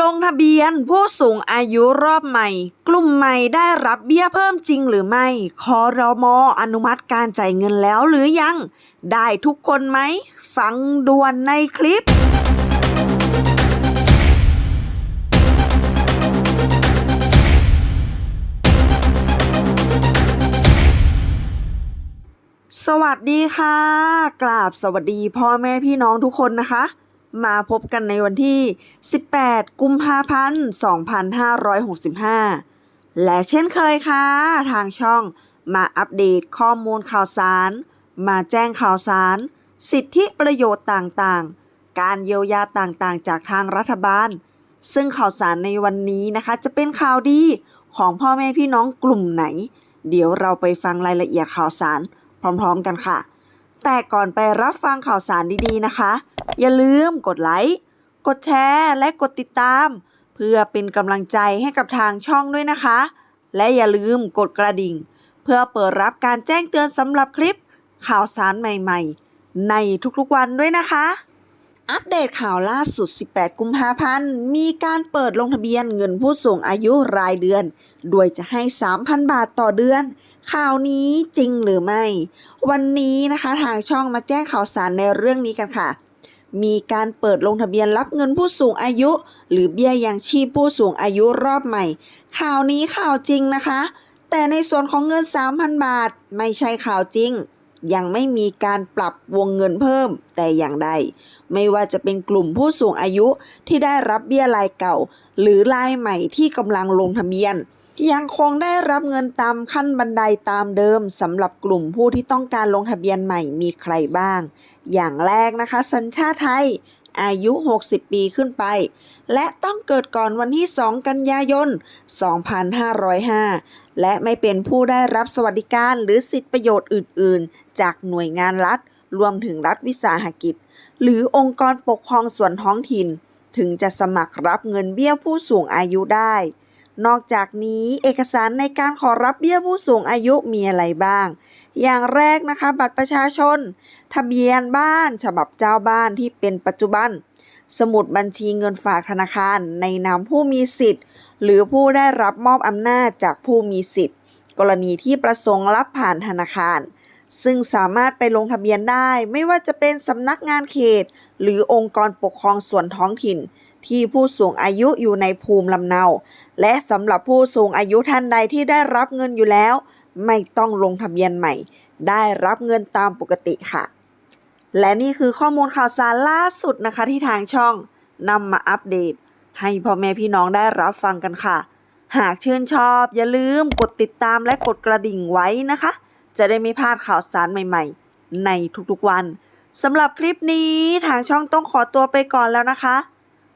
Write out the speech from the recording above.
ลงทะเบียนผู้สูงอายุรอบใหม่ กลุ่มใหม่ได้รับเบี้ยเพิ่มจริงหรือไม่คอรมออนุมัติการจ่ายเงินแล้วหรือยัง ได้ทุกคนไหม ฟังด่วนในคลิปสวัสดีค่ะ กราบสวัสดีพ่อแม่พี่น้องทุกคนนะคะ มาพบกันในวันที่ 18 กุมภาพันธ์ 2565 และเช่นเคยค่ะ ทางช่องมาอัปเดตข้อมูลข่าวสาร มาแจ้งข่าวสาร สิทธิประโยชน์ต่างๆ การเยียวยาต่างๆ จากทางรัฐบาล ซึ่งข่าวสารในวันนี้นะคะ จะเป็นข่าวดีของพ่อแม่พี่น้องกลุ่มไหน เดี๋ยวเราไปฟังรายละเอียดข่าวสารพร้อมๆกันค่ะ แต่ก่อนไปรับฟังข่าวสารดีๆนะคะ อย่าลืมกดไลค์ กดแชร์ และกดติดตาม เพื่อเป็นกำลังใจให้กับทางช่องด้วยนะคะ และอย่าลืมกดกระดิ่ง เพื่อเปิดรับการแจ้งเตือนสำหรับคลิป ข่าวสารใหม่ๆ ในทุกๆวันด้วยนะคะ อัปเดตข่าวล่าสุด 18 กุมภาพันธ์ มีการเปิดลงทะเบียนเงินผู้สูงอายุรายเดือน โดยจะให้ 3,000 บาทต่อเดือน ข่าวนี้จริงหรือไม่ วันนี้นะคะทางช่องมาแจ้งข่าวสารในเรื่องนี้กันค่ะ มีการเปิดลงทะเบียนรับเงินผู้สูงอายุ หรือเบี้ยยังชีพผู้สูงอายุรอบใหม่ ข่าวนี้ข่าวจริงนะคะ แต่ในส่วนของเงิน 3,000 บาท ไม่ใช่ข่าวจริง ยังไม่มีการปรับวงเงินเพิ่มแต่อย่างใด ไม่ว่าจะเป็นกลุ่มผู้สูงอายุที่ได้รับเบี้ยรายเก่า หรือรายใหม่ที่กำลังลงทะเบียน ยังคงได้รับเงินตามขั้นบันไดตามเดิมสำหรับกลุ่มผู้ที่ต้องการลงทะเบียนใหม่มีใครบ้าง อย่างแรกนะคะ สัญชาติไทย อายุ 60 ปีขึ้นไป และต้องเกิดก่อนวันที่ 2 กันยายน 2505 และไม่เป็นผู้ได้รับสวัสดิการหรือสิทธิประโยชน์อื่น ๆ จากหน่วยงานรัฐ รวมถึงรัฐวิสาหกิจ หรือองค์กรปกครองส่วนท้องถิ่น ถึงจะสมัครรับเงินเบี้ยผู้สูงอายุได้ นอกจากนี้เอกสารในการขอรับเบี้ยผู้สูงอายุมีอะไรบ้าง อย่างแรกนะคะบัตรประชาชน ทะเบียนบ้าน ฉบับเจ้าบ้านที่เป็นปัจจุบัน สมุดบัญชีเงินฝากธนาคาร ในนามผู้มีสิทธิ์ หรือผู้ได้รับมอบอำนาจจากผู้มีสิทธิ์ กรณีที่ประสงค์รับผ่านธนาคาร ซึ่งสามารถไปลงทะเบียนได้ ไม่ว่าจะเป็นสำนักงานเขต หรือองค์กรปกครองส่วนท้องถิ่น ที่ผู้สูงอายุอยู่ในภูมิลำเนา และสำหรับผู้สูงอายุท่านใดที่ได้รับเงินอยู่แล้ว ไม่ต้องลงทะเบียนใหม่ ได้รับเงินตามปกติค่ะ และนี่คือข้อมูลข่าวสารล่าสุดนะคะที่ทางช่องนำมาอัปเดต ให้พ่อแม่พี่น้องได้รับฟังกันค่ะ หากชื่นชอบ อย่าลืมกดติดตามและกดกระดิ่งไว้นะคะ จะได้ไม่พลาดข่าวสารใหม่ ๆ ในทุกๆวันสำหรับคลิปนี้ทางช่องต้องขอตัวไปก่อนแล้วนะคะ